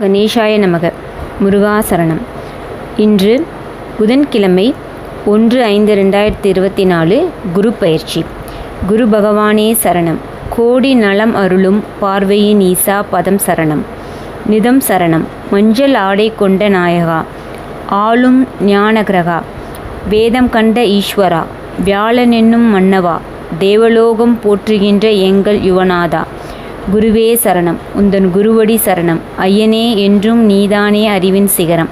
கணேஷாய நமக. முருகாசரணம் இன்று புதன்கிழமை ஒன்று ஐந்து ரெண்டாயிரத்தி இருபத்தி நாலு குரு பயிற்சி. குரு பகவானே சரணம். கோடி நலம் அருளும் பார்வையின் ஈசா பதம் சரணம். நிதம் சரணம். மஞ்சள் ஆடை கொண்ட நாயகா. ஆளும் ஞானகிரகா. வேதம் கண்ட ஈஸ்வரா. வியாழன் என்னும் மன்னவா. தேவலோகம் போற்றுகின்ற எங்கள் யுவநாதா. குருவே சரணம். உந்தன் குருவடி சரணம். ஐயனே என்றும் நீதானே அறிவின் சிகரம்.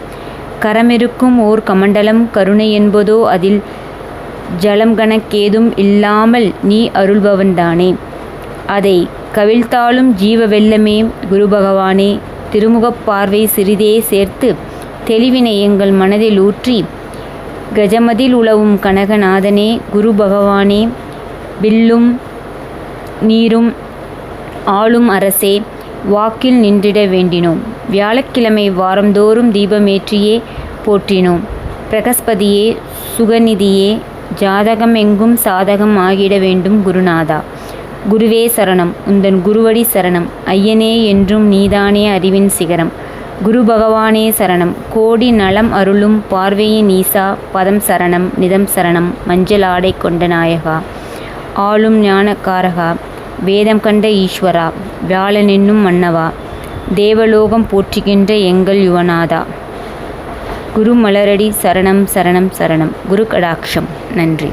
கரமிருக்கும் ஓர் கமண்டலம் கருணை என்பதோ அதில் ஜலம் கணக்கேதும் இல்லாமல் நீ அருள்பவன்தானே அதை கவிழ்த்தாலும் ஜீவ வெள்ளமே குரு பகவானே திருமுகப் பார்வை சிறிதே சேர்த்து தெளிவினை எங்கள் மனதில் ஊற்றி கஜமதில் உழவும் கனகநாதனே குரு பகவானே வில்லும் நீரும் ஆளும் அரசே வாக்கில் நின்றிட வேண்டினோம். வியாழக்கிழமை வாரந்தோறும் தீபமேற்றியே போற்றினோம். பிரகஸ்பதியே சுகநிதியே ஜாதகம் எங்கும் சாதகம் ஆகிட வேண்டும் குருநாதா. குருவே சரணம் உந்தன் குருவடி சரணம் ஐயனே என்றும் நீதானே அறிவின் சிகரம். குரு பகவானே சரணம் கோடி நலம் அருளும் பார்வையின் ஈசா பதம் சரணம் நிதம் சரணம் மஞ்சள் ஆடை கொண்ட நாயகா. ஆளும் ஞானக்காரகா வேதம் கண்ட ஈஸ்வரா வியாழன் என்னும் மன்னவா தேவலோகம் போற்றுகின்ற எங்கள் யுவநாதா. குரு மலரடி சரணம் சரணம் சரணம். குரு கடாட்சம். நன்றி.